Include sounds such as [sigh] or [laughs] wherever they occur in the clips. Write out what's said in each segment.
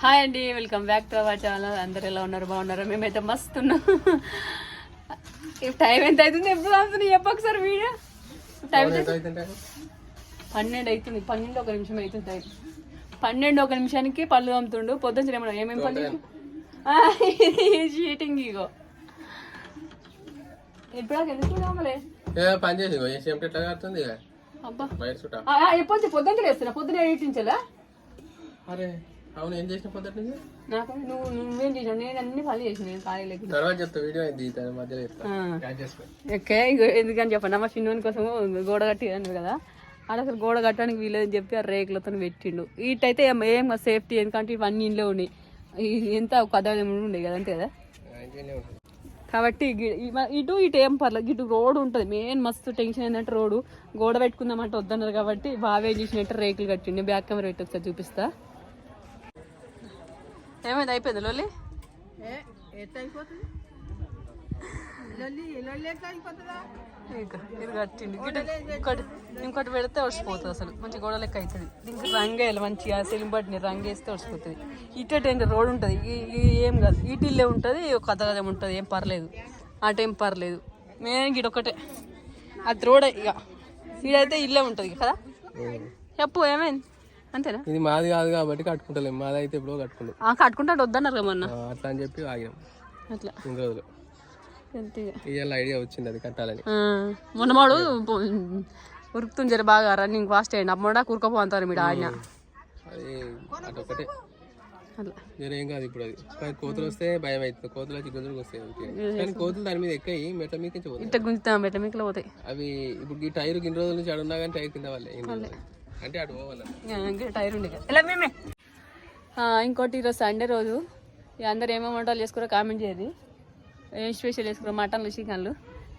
Hi అండి welcome back to our channel. అందరు ఎలా ఉన్నారు? బాగున్నారు? మేమైతే మస్తు ఉన్నాం. టైం ఎంత అవుతుంది? ఎప్పుడు అవుతుంది చెప్పు ఒకసారి వీడియో. టైం పన్నెండు అవుతుంది. పన్నెండు ఒక నిమిషం అవుతుంది టైం. పన్నెండు ఒక నిమిషానికి పళ్ళు తోముతుండు పొద్దున ఏమన్నా ఏమేమి పళ్ళు షీటింగ్ ఇగో. ఇప్పుడు ఎందుకు తోమలే పని చేసి అబ్బా. ఎప్పుడు పొద్దున్న వేస్తున్నా పొద్దున ఎయిటించలా అరే. అవును ఏం చేసిన పొద్దుట నుంచి? నాకు నువ్వు నువ్వేం చేసావు నేను అన్ని పనులు చేసిన నేను ఖాళీలోకి తర్వాత చెప్తా వీడియో అయింది మధ్యలో చెప్తా. ఓకే ఎందుకని చెప్పండి? మా చిన్నోని కోసం గోడ కట్టి కదా. ఆడ అసలు గోడ కట్టడానికి వీలేదని చెప్పి ఆ రేకులతో పెట్టిండు. ఇటైతే ఏం సేఫ్టీ? ఎందుకంటే ఇవన్నీ ఇంట్లో ఉన్నాయి. ఎంత ఒక కథ ఉండే కదా అంతే కదా? కాబట్టి ఇటు ఇటు ఏం పర్లేదు ఇటు రోడ్ ఉంటుంది. మెయిన్ మస్తు టెన్షన్ ఏంటంటే రోడ్డు. గోడ పెట్టుకుందామంటే వద్దన్నారు కాబట్టి బాగా ఏం చేసినట్టు రేకులు కట్టిండు. బ్యాక్ కెమెరా పెట్టి ఒకసారి చూపిస్తా. ఏమైంది? అయిపోయింది లోలి ఇంకా ఇది కట్టిండు ఇంకోటి ఇంకోటి పెడితే ఒడిసిపోతుంది అసలు. మంచి గోడ లెక్క అవుతుంది దీనికి రంగు వేయాలి మంచిగా సెలిం బట్టిని రంగు వేస్తే ఒడిసిపోతుంది. ఇటు ఏంటి రోడ్ ఉంటుంది. ఏం కాదు. ఇటు ఇల్లే ఉంటుంది ఒక కథ కథ ఉంటుంది. ఏం పర్లేదు. అటు ఏం పర్లేదు. మెయిన్ గిడ ఒకటే అది రోడ్ ఇక. ఇడైతే ఇల్లే ఉంటుంది కదా? చెప్పు ఏమైంది? అంతేనా? ఇది మాది కాదు కాబట్టి కట్టుకుంటలేము మాది అయితే ఎప్పుడో కట్టుకుంటాం ఆ, కట్టుకుంటాడు వద్దన్నారు మొన్న? అట్లా అని చెప్పి ఆగినాం. అట్లా. ఇన్ని రోజులు. ఇవాళ ఐడియా వచ్చింది అది కట్టాలని. ఆ, మొన్న వాడు ఉరుకుతుంది జర బాగా రన్నింగ్ ఫాస్ట్ అయ్యండి. అమ్మడా కూరుకోపో అంటారు మీరు ఆయన. అది అదొకటే. ఏం కాదు ఇప్పుడు అది. కోతులు వస్తే భయం అవుతుంది. కోతులు వచ్చి గుంజులకు వస్తాయి. కానీ కోతులు దాని మీద ఎక్కాయి మెట్ల మీద నుంచి పోతాయి. ఇట్ట గుంజుతాం బెట్ల మీకలో పోతాయి. అవి ఇప్పుడు ఈ టైర్ ఇన్ని రోజుల నుంచి అడున్నా కానీ టైర్ కింద వాళ్ళే ఇంకా టైర్ ఉండే కదా. మేమే. ఇంకోటి ఈరోజు సండే రోజు ఇక అందరు ఏమేమి వంటలు చేసుకురో కామెంట్ చేయదు ఏం స్పెషల్ చేసుకురో? మటన్లు చికెన్లు.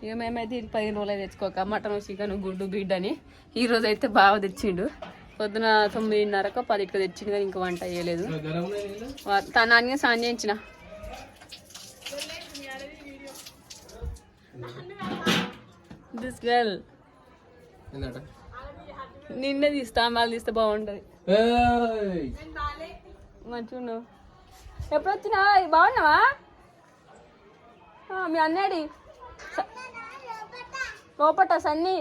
ఇక మేమైతే ఇది పదిహేను రోజులు తెచ్చుకోక మటన్ చికెన్ గుడ్డు బిడ్డ అని ఈ రోజు అయితే బాగా తెచ్చిండు. పొద్దున తొమ్మిదిన్నరకు పదికి తెచ్చిండు కానీ ఇంకా వంట చేయలేదు. తన అన్నీ సాన్ చేయించిన. This girl. ఏంటంట నిన్నే తీస్తా మళ్ళీ తీస్తే బాగుంటుంది. ఏయ్! మంచిగా ఉన్నావు ఎప్పుడు వచ్చినా బాగున్నావా మీ అన్నాడి లోపట సన్నీ.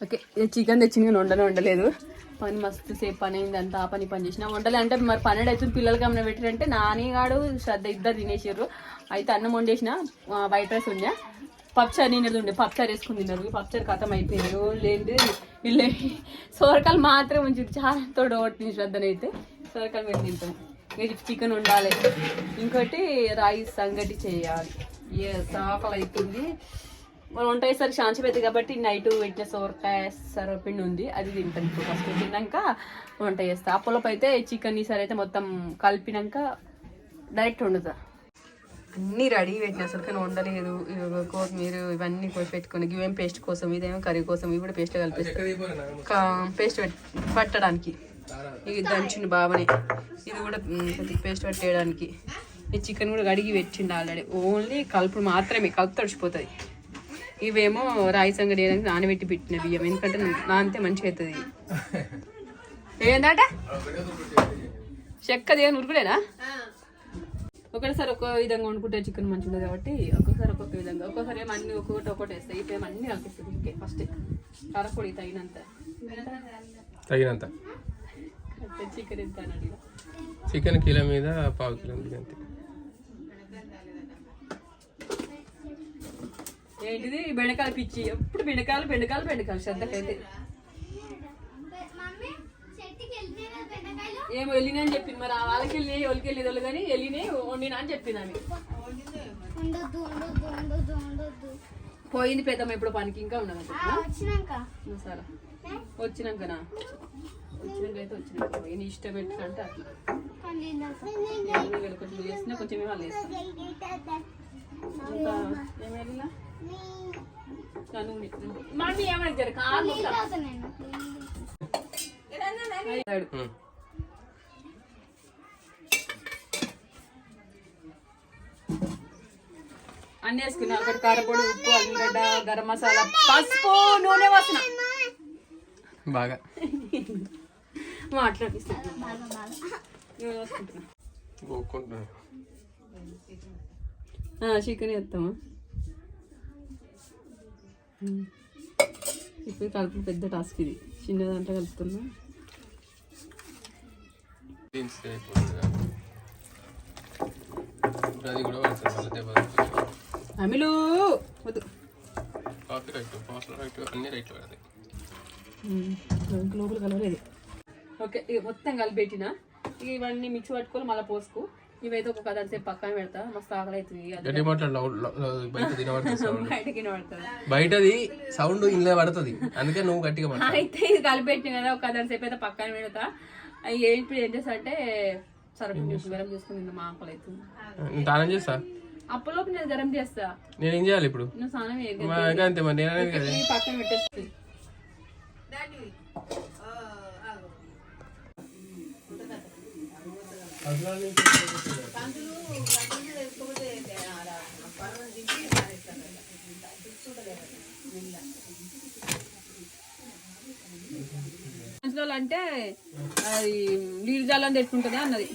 ఓకే చికెన్ తెచ్చింది కానీ వండనే వండలేదు. పని మస్తు సేపు పని అయింది అంతా ఆ పని పని చేసిన. వండలే అంటే మరి పన్నెండు అవుతుంది పిల్లలకి ఏమైనా పెట్టారంటే నానిగాడు శ్రద్ధ ఇద్దరు తినేసారు అయితే అన్నం వండేసిన వైట్ రైస్ ఉండే పప్చారు నేను ఉండే. పప్చారు వేసుకుని తిన్నారు. పప్చారు కథం అయిపోయింది. లేండి. వీళ్ళు సోరకాయలు మాత్రం ఉంచి చాలా తోడు ఒకటి శ్రద్ధనైతే. సోరకాయలు పెట్టి తింటాం. ఇంకా చికెన్ ఉండాలి ఇంకోటి రైస్ సంగటి చేయాలి. ఏ సాకలు అవుతుంది మనం వంట వేసరికి శాంతి పెద్ద కాబట్టి నైట్ పెట్టిన సోరకాయ సరపిండి ఉంది. అది తింటాను ఇప్పుడు. ఫస్ట్ తిన్నాక వంట చేస్తా. అప్పలోపు అయితే చికెన్ ఈసారి అయితే మొత్తం కలిపినాక డైరెక్ట్ వండుతా. అన్నీ రెడీ పెట్టిన. అసలు కానీ వండలేదు. కొత్తిమీర ఇవన్నీ పెట్టుకుని ఇవేం పేస్ట్ కోసం ఇదేమో కర్రీ కోసం ఇవి కూడా పేస్ట్ నాన్న? పేస్ట్ పట్టడానికి. ఇది దంచిన బాబని ఇది కూడా పేస్ట్ పట్టేయడానికి. ఈ చికెన్ కూడా కడిగి పెట్టిండు ఆల్రెడీ. ఓన్లీ కలుపు మాత్రమే కలుపు తడిచిపోతుంది ఇవేమో రాయి సంగడి వేయడానికి నానబెట్టి పెట్టిన బియ్యం. ఎందుకంటే నానితే మంచిగా అవుతుంది [laughs] ఏందట? చెక్కది ఏమైనా ఉరుకుడేనా ఒకటేసారి ఒక్కో విధంగా వండుకుంటే చికెన్ మంచిగా ఉంటుంది కాబట్టి ఒక్కొక్కసారి ఒక్కొక్క విధంగా. ఒక్కొక్కసారి ఏమో అన్ని ఒక్కొక్కటి ఒక్కొక్కటి వేస్తాయి ఇప్పుడు అన్ని కలిపిస్తుంది ఇంకే ఫస్ట్ కారపొడి తగినంత. తగినంత. చికెన్ ఎంత చికెన్ కిలో మీద పావు కిలో ఉంది అంతే. ఏంటిది? బెండకాయలు పిచ్చి. ఎప్పుడు బెండకాయలు బెండకాయలు బెండకాయలు. శ్రద్ధకైతే. ఏమో వెళ్ళినా అని చెప్పింది. మరి ఆ వాళ్ళకి వెళ్ళి వాళ్ళకి వెళ్ళేది వాళ్ళు కానీ వెళ్ళినాయి వండినా అని చెప్పింది ఆమె. పోయింది పెద్దమ్మ ఇప్పుడు పనికి ఇంకా వచ్చినాక. సరే. వచ్చినాకనా? వచ్చినాక అయితే వచ్చినాక నీ ఇష్టం పెట్టినంటే అట్లా. కొంచెం వేసినా కొంచెం వాళ్ళు వేస్తాం ఇంకా ఏమైనా మమ్మీ ఏమైనా జర కాదు ఉమ్. అన్ని వేసుకున్నా ఒకటి కారపొడి ఉప్పు అల్లిగడ్డ గరం మసాలా పసుపు నూనె వాసన. బాగా. మాట్లాడిస్తాను నేను చికెన్ వేస్తామా? చికెన్ కలుపు పెద్ద టాస్క్ ఇది. చిన్న దాంట్లో కలుపుతున్నా. ఇప్పుడు అది కూడా అమిలు వద్దు. లోపల కలవలేదు. ఓకే ఇక మొత్తం కలిపెట్టిన. ఇవన్నీ మిక్స్ పట్టుకొని మళ్ళీ పోసుకో. ఇవైతే ఒక కథ సేపు పక్కన పెడతా. మస్తు ఆకలి [laughs] బయటది సౌండ్ ఇంట్లో పడుతుంది. అందుకే నువ్వు గట్టిగా అయితే ఇది కలిపెట్టిన కదా ఒక కథ సేపు అయితే పక్కన పెడతా. అవి ఏంటి ఏం చేస్తా అంటే గరం చేసుకుని మా ఆకలి అవుతుంది. తానం చేస్తా? అప్పలోపు నేను గరం చేస్తా. నేను ఏం చేయాలి ఇప్పుడు? నువ్వు స్నానం ఇంకా అంతే మరి నేను అనేది కదా. ఇది పక్కన పెట్టేస్తుంది మంచిలో అంటే అది నీళ్ళు జాలని తెచ్చుకుంటుందా అన్నది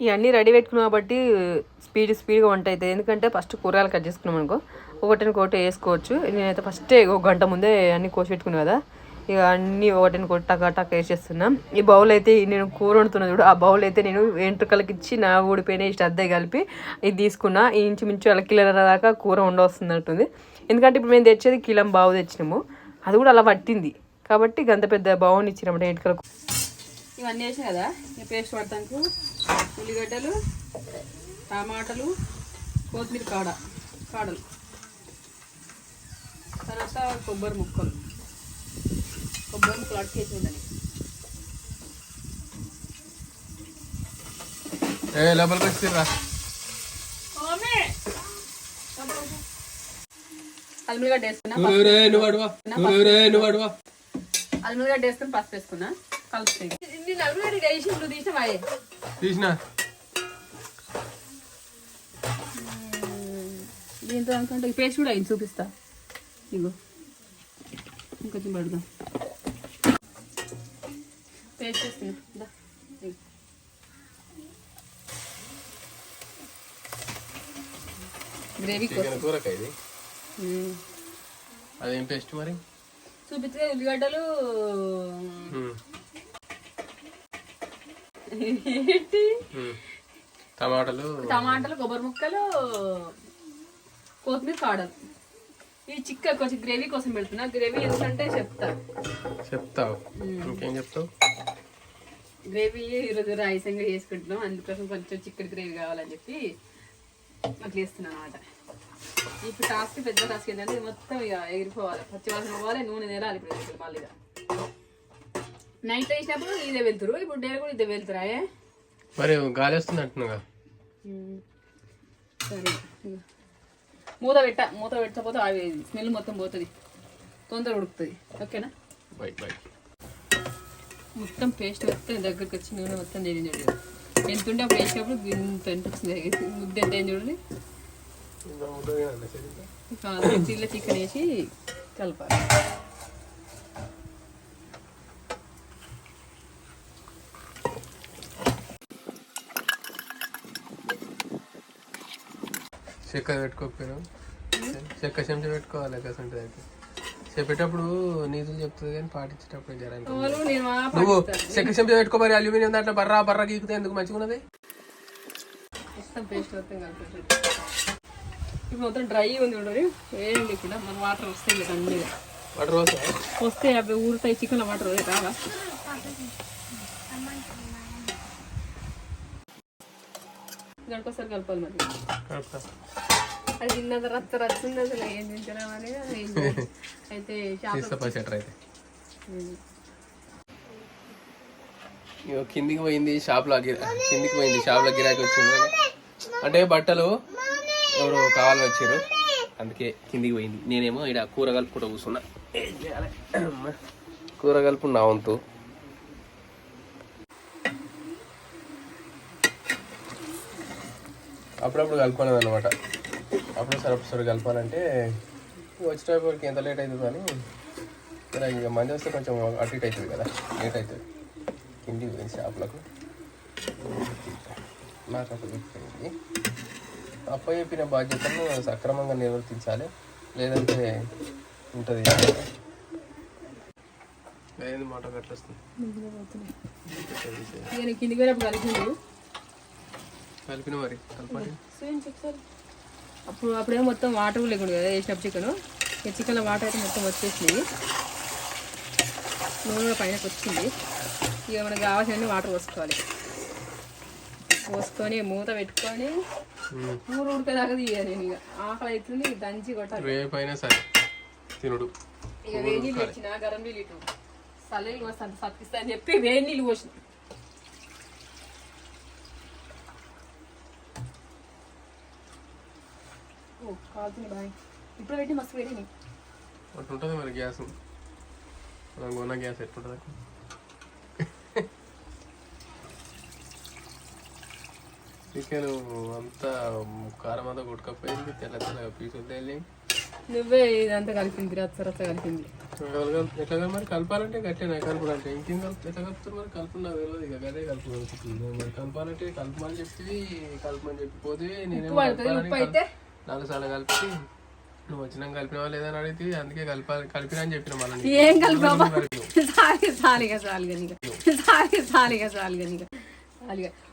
ఇవన్నీ రెడీ పెట్టుకున్నాం కాబట్టి స్పీడ్ స్పీడ్గా వంట అవుతుంది ఎందుకంటే ఫస్ట్ కూరగాయలు కట్ చేసుకున్నాం అనుకో. ఒకటిని ఒకటి వేసుకోవచ్చు. నేనైతే ఫస్టే ఒక గంట ముందే అన్నీ కోసి పెట్టుకున్నాను కదా. ఇక అన్నీ ఒకటిని కొట్ట టకా వేసేస్తున్నాం ఈ బౌల్ అయితే నేను కూర వండుతున్నా చూడు ఆ బౌల్ అయితే నేను వెంట్రుకలకి ఇచ్చి నా ఊడిపోయిన ఇష్ట కలిపి ఇది తీసుకున్నా. ఈ ఇంచుమించు అలా కిలో దాకా కూర ఉండవస్తున్నట్టుంది ఎందుకంటే ఇప్పుడు మేము తెచ్చేది కిలం బావు తెచ్చినాము. అది కూడా అలా పట్టింది. కాబట్టి గంత పెద్ద బావుని ఇచ్చినప్పుడు ఎంటుకలకు ఇవన్నీ వేసాం కదా? పేస్ట్ పడతాను ఉల్లిగడ్డలు టమాటాలు కొత్తిమీర కాడ కాడలు. తర్వాత కొబ్బరి ముక్కలు. కొబ్బరి ముక్కలు అడికేసి ఉండాలి ఏ లోపలికి వచ్చిర్రా అల్మిగడ్డ వేసుకున్నా అల్మిగడ్డ వేసుకుని పసుపు కలుపుతాయి నేను అల్మిగడ్డ వేసి నువ్వు తీసినవా తీసిన? దీంతో అనుకుంటే పేస్ట్ కూడా అయింది చూపిస్తా. ఇగో ఇంకొంచెం పడుదాం. పేస్ట్ చేస్తున్నా. గ్రేవీ కూరకాయ ఇది. అదేం పేస్ట్ మరి? చూపిస్తే ఉల్లిగడ్డలు. టమాటాలు. టమాటాలు కొబ్బరి ముక్కలు కొత్తిమీర కాడలు ఈ చిక్క కొంచెం గ్రేవీ కోసం పెడుతున్నా. గ్రేవీ ఎందుకంటే చెప్తా. చెప్తావు. ఇంకేం చెప్తావు? గ్రేవీ ఈరోజు రాయసంగా చేసుకుంటున్నాం అందుకోసం కొంచెం చిక్కడి గ్రేవీ కావాలని చెప్పి అట్లా చేస్తున్నాను అనమాట ఇప్పుడు టాస్క్ పెద్ద టాస్క్ ఏంటంటే మొత్తం ఇక ఎగిరిపోవాలి పచ్చివాసన పోవాలి నూనె నేరాలి ఇప్పుడు మళ్ళీ. నైట్ వేసినప్పుడు ఇదే వెళ్తురు ఇప్పుడు డే కూడా ఇదే వెళ్తురా? మరి గాలి వస్తుంది అంటున్నాగా ఉమ్. సరే. మూత పెట్ట మూత పెట్టకపోతే అవి స్మెల్ మొత్తం పోతుంది తొందర ఉడుకుతుంది ఓకేనా బయట బయట మొత్తం పేస్ట్ మొత్తం దగ్గరికి వచ్చి నూనె మొత్తం తెలియదు చూడండి ఎంత ఉంటే అప్పుడు వేసినప్పుడు ఇంత వచ్చింది ముద్ద ఎంత అయింది చూడండి. చిల్ల చికెన్ వేసి కలపాలి. చెక్క పెట్టుకోకపోయినావు? చెక్క చెంచా పెట్టుకోవాలి కసం అయితే చెప్పేటప్పుడు నీతులు చెప్తుంది కానీ పాటించేటప్పుడు నువ్వు చెక్క చెంచా పెట్టుకో మరి అల్యూమినియం దాంట్లో బర్రా బర్రా గీకుతే ఎందుకు మంచిగా ఉన్నది ఇప్పుడు మొత్తం డ్రై ఉంది చూడండి. వేయండి ఇక్కడ మన వాటర్ వస్తాయి కదా అన్ని. వాటర్ రోజు వస్తే అవి ఊరుతాయి చికెన్ వాటర్ రావా? గంటకోసారి కలపాలి మరి. అది తిన్న తర్వాత రచ్చింది అసలు ఏం అయితే కిందికి పోయింది షాప్లో కిందికి పోయింది షాప్లో గిరాకీ వచ్చింది అంటే బట్టలు ఎవరు కావాలని వచ్చారు అందుకే కిందికి పోయింది. నేనేమో ఇక్కడ కలుపు కూడా కూర్చున్నా. కలుపు నా వంతు అప్పుడప్పుడు కలుపుకోలేదు అనమాట అప్పుడు సరపు కలపాలంటే వచ్చేటప్పటికి ఎంత లేట్ అవుతుంది అని. ఇలా ఇక మంది వస్తే కొంచెం అటు ఇటు అవుతుంది కదా లేట్ అవుతుంది. కిందికి పోయింది షాపులకు. నాకు అప్పుడు చెప్పింది అప్ప చెప్పిన బాధ్యతను సక్రమంగా నిర్వర్తించాలి. లేదంటే ఉంటుంది. ఏంది మాట కట్టేస్తుంది కలిపిన మరి కలపండి అప్పుడు అప్పుడేమో మొత్తం వాటర్ లేకుండా కదా వేసినప్పుడు చికెన్. ఈ చికెన్లో వాటర్ అయితే మొత్తం వచ్చేసినాయి నూనె పైనకి వచ్చింది. ఇక మనకు కావాల్సిన వాటర్ పోసుకోవాలి. పోసుకొని మూత పెట్టుకొని. కూర ఉడికేదాకా తీయాలి నేను ఇక. ఆకలి అవుతుంది దంచి కొట్టాలి. రేపైనా సరే తినుడు. ఇక వేడి నీళ్ళు వచ్చిన గరం నీళ్ళు ఇటు. చల్లనీళ్ళు వస్తాను సత్కిస్తా అని చెప్పి వేడి నీళ్ళు పోసిన. కాల్తుంది బాయ్. ఇప్పుడు పెట్టి మస్తు వేడి అట్లా ఉంటుంది మరి గ్యాస్. మనం కొన్న గ్యాస్ ఎట్లుంటుంది? చికెన్ అంతా కారం అంతా కొట్టుకపోయింది తెల్ల తెల్లగా పీసులు తేలి నువ్వే ఇదంతా కలిపింది రచ్చ రచ్చ కలిపింది. ఎట్లా మరి కలపాలంటే గట్టినా కలుపుడు అంటే ఇంకేం కలుపు ఎట్లా కలుపుతారు మరి? కలుపు నాకు తెలియదు ఇక గదే కలుపు. మరి కలపాలంటే కలపమని చెప్పి కలపమని చెప్పి పోతే నేనేం ఉప్పు పడుతుంది ఉప్పు అయితే నాలుగు సార్లు కలిపి నువ్వు వచ్చినాక కలిపినావా లేదని అడిగితే అందుకే కలిపాలి కలిపినా అని చెప్పిన మళ్ళీ ఏం కలిపావా? సాలిగా సాలిగా సాలిగా నీక. సాలిగా సాలిగా సాలిగా నీక.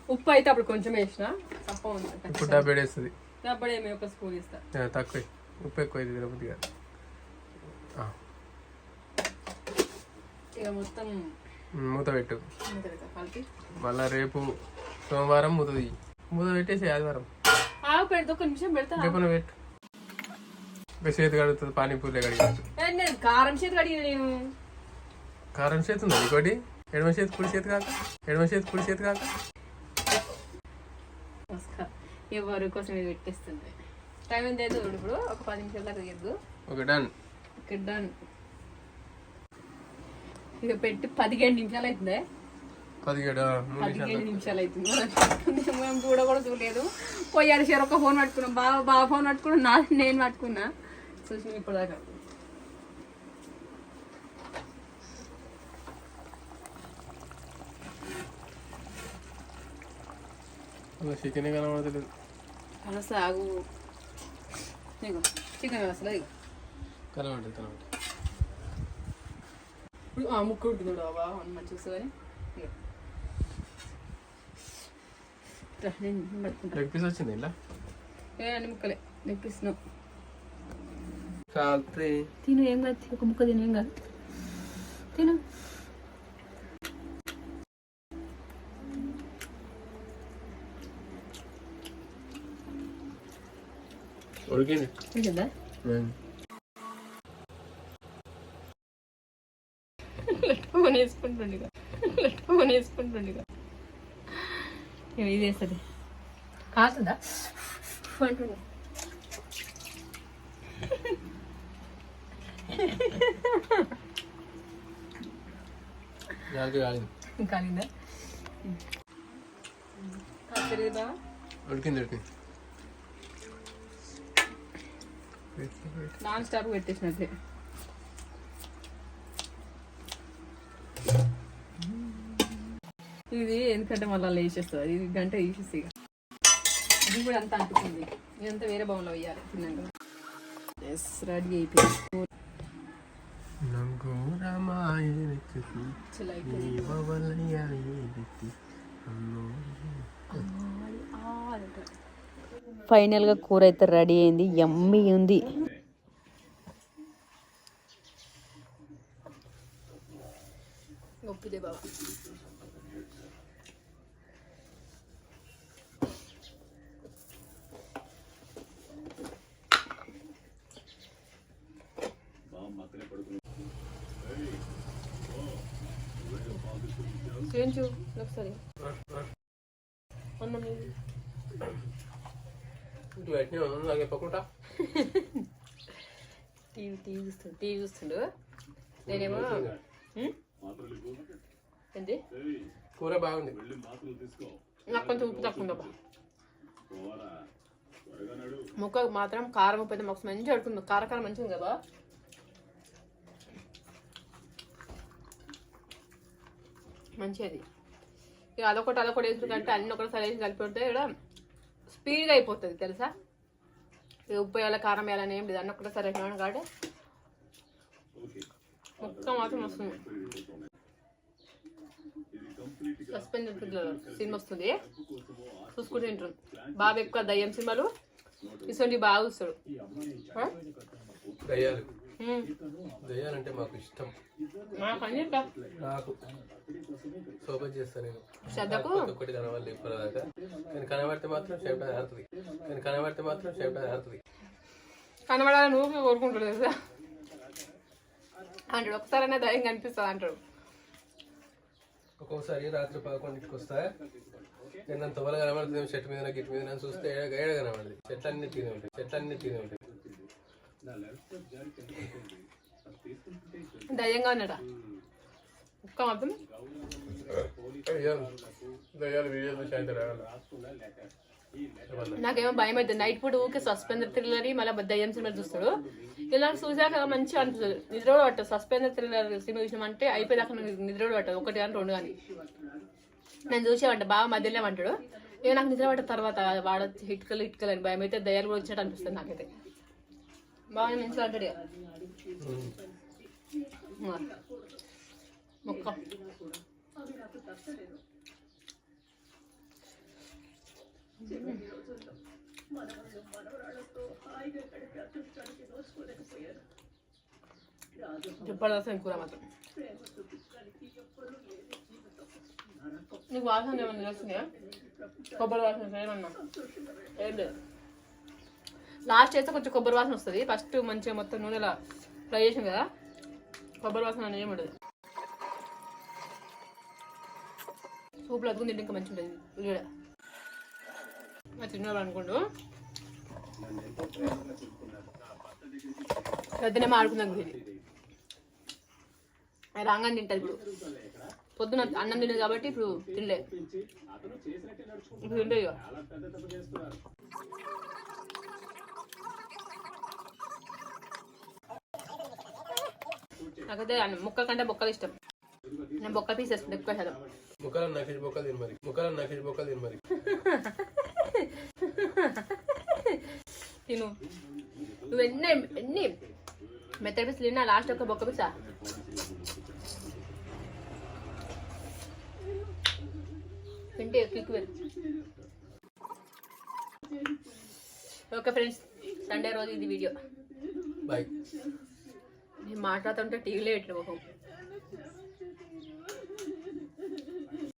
ఉప్పు అయితే అప్పుడు కొంచెం వేసిన తప్ప ఉంది ఇప్పుడు డబ్బు వేస్తుంది. మేము ఒక స్పూన్ ఇస్తా తక్కువ. ఉప్పు ఎక్కువ ఇది తిరుపతి గారు ఇక మొత్తం మూత పెట్టు. మళ్ళా రేపు సోమవారం మూత తీయి. మూత పెట్టేసి ఆదివారం. ఆవు పెడతా ఒక నిమిషం పెడతా పెట్టు. ఒక చేతి కడుగుతుంది పానీపూరి నేను కారం చేతి కడిగిన నేను. కారం చేతి ఉంది ఇంకోటి ఎడమ చేతి కుడి చేతి కాక? ఎడమ చేతి కుడి చేతి కాక? ఎవరి కోసం ఇది పెట్టేస్తుంది. టైం ఎంత అయితే ఇప్పుడు? ఒక పది నిమిషాల దాకా తీయద్దు. Okay done. ఇక్కడ డన్. ఇక పెట్టి పదిహేడు నిమిషాలు అవుతుందే. పదిహేడు పదిహేడు నిమిషాలు. అవుతుంది మేము చూడ కూడా చూడలేదు. పోయారు సార్ ఒక ఫోన్ పట్టుకున్నాం. బాగా బాగా ఫోన్ పట్టుకున్నాం. నా నేను పట్టుకున్నా. చూసిన ఇప్పటిదాకా. చికెన్ కనబడతలేదు. అలా సాగు. చికెన్ అసలు ఇగో కనబడదు కనబడదు ఇప్పుడు ఆ ముక్క ఉంటుంది బాబా మంచి చూసుకొని ఇగో ఇట్లా నేను పట్టుకుంటా లెగ్ పీస్ వచ్చింది ఇలా ఏ అన్ని ముక్కలే నెప్పిస్తున్నావు కాల్తే తిను ఏం కాదు ఒక ముక్క తిను ఏం కాదు తిను ఉడికింది. లట్టుకొని వేసుకుంటుండే ఇక. ఇక ఇది వేస్తుంది కాస్తుందా అంటుండే దానికి కాలింది కాలిందా కాస్తలేదు బావా ఉడికింది ఉడికింది నాన్ స్టాప్ పెట్టేసినట్లే ఇది ఎందుకంటే మళ్ళీ వేసేస్తుంది ఇది గంట వేసేసి. ఇది కూడా అంత అంటుకుంది. ఇదంతా వేరే బౌల్లో వేయాలి తిన్నాక. ఎస్ రెడీ అయిపోయింది. ఫైనల్గా కూర అయితే రెడీ అయింది. యమ్మీ ఉంది ఒప్పిదే బాబా చేయించు ఒకసారి అన్నం ఇది. నాకు చెప్పకుండా. [laughs] టీవీ టీవీ చూస్తుండు టీవీ చూస్తుండు. నేనేమో? ఏంటి కూర బాగుంది. నాకు కొంచెం ఉప్పు తక్కువ ఉందబ్బా. ముక్క మాత్రం కారం ఉప్పు అయితే మాకు మంచిగా అడుగుతుంది కారకారం మంచిగా ఉంది కదా? మంచిది. ఇక అదొకటి అదొకటి వేసుకుంటే అన్ని ఒకటిసారి వేసి కలిపి ఉంటే ఇక్కడ స్పీడ్గా అయిపోతుంది తెలుసా? ఉప్పు వేయాలి కారం వేయాలని ఏం లేదు అన్ని ఒకటిసారి వేసినాను కాబట్టి ముక్క మాత్రం వస్తుంది. సస్పెండ్ సినిమా వస్తుంది. చూసుకుంటూ తింటారు. బాగా ఎక్కువ దయ్యం సినిమాలు. ఇటువంటి బాగా చూస్తాడు. దయ్యాలంటే మాకు ఇష్టం. నాకు అన్ని ఇష్టం. నాకు సోపతి చేస్తా నేను. శ్రద్ధకు? ఒకటి కనవాలి ఇప్పటిదాకా. నేను కనబడితే మాత్రం షేప్ ఆడుతుంది నేను కనబడితే మాత్రం షేప్ ఆడుతుంది కనబడాలని నువ్వు కోరుకుంటాడు తెలుసా? అంటాడు ఒకసారైనా దయ్యం కనిపిస్తుంది అంటాడు. ఒక్కొక్కసారి రాత్రి పదకొండింటికి వస్తా. నేను తొవల కనబడుతుంది చెట్టు మీద గిట్టు మీద చూస్తే ఏడ కనబడదు. చెట్లన్నీ తిని ఉంటాయి చెట్లన్నీ తిని ఉంటాయి. దయ్యంగా ఉన్నాడా ఒక్క మాత్రం నాకేమో భయం అవుతుంది నైట్ పూట ఊకే సస్పెండర్ థ్రిల్లర్ మళ్ళీ దయ్యం సినిమా చూస్తాడు. ఇలా చూసాక మంచిగా అనిపిస్తుంది. నిద్ర కూడా పట్టదు. సస్పెండర్ థ్రిల్లర్ సినిమా చూసినామంటే అయిపోయేదాకా నాకు నిద్ర కూడా పట్టదు. ఒకటి కానీ రెండు కానీ. నేను చూసేవంట. బాగా మధ్యలో అంటాడు. ఇక నాకు నిద్ర పట్టిన తర్వాత వాడ హిట్కలు హిట్కలు అని భయం అయితే దయ్యాలు కూడా వచ్చినట్టు అనిపిస్తుంది నాకైతే. బాగా మంచిగా అంటాడు మొక్క. జబర్దస్త్ కూర మాత్రం. నీకు వాసన ఏమన్నా తెలుస్తున్నాయా కొబ్బరి వాసన ఏమన్నా? ఏం లేదు. లాస్ట్ చేస్తే కొంచెం కొబ్బరి వాసన వస్తుంది. ఫస్ట్ మంచిగా మొత్తం నూనెలా ఫ్రై చేసాం కదా కొబ్బరి వాసన అనేది ఉండదు. సూపులు అదుకుని తింటే ఇంకా మంచిగా ఉంటుంది. ఉల్లిగడ అది తిన్నారు అనుకోండు. పెద్దనే ఆడుకుందాం ఇది అది రాగానే తింటుంది ఇప్పుడు. పొద్దున అన్నం తినదు కాబట్టి ఇప్పుడు తినలే. ఇప్పుడు తింటే ఇక నాకైతే అన్నం- ముక్క కంటే బొక్కలు ఇష్టం. నేను బొక్క పీస్ వేసుకుంటా ఎక్కువ శాతం ముక్కలు నకేష్ బొక్కలు తిని మరి. ముక్కలు నకేష్ బొక్కలు తిని మరి. తిను. నువ్వు ఎన్ని ఎన్ని మెత్తడి పీసులు తిన్నా లాస్ట్ ఒక బొక్క పీసా తింటే క్లిక్ వెళ్ళు ఓకే ఫ్రెండ్స్ సండే రోజు ఇది వీడియో బాయ్ మాట్లాడుతుంటే టీవీలో ఎట్లు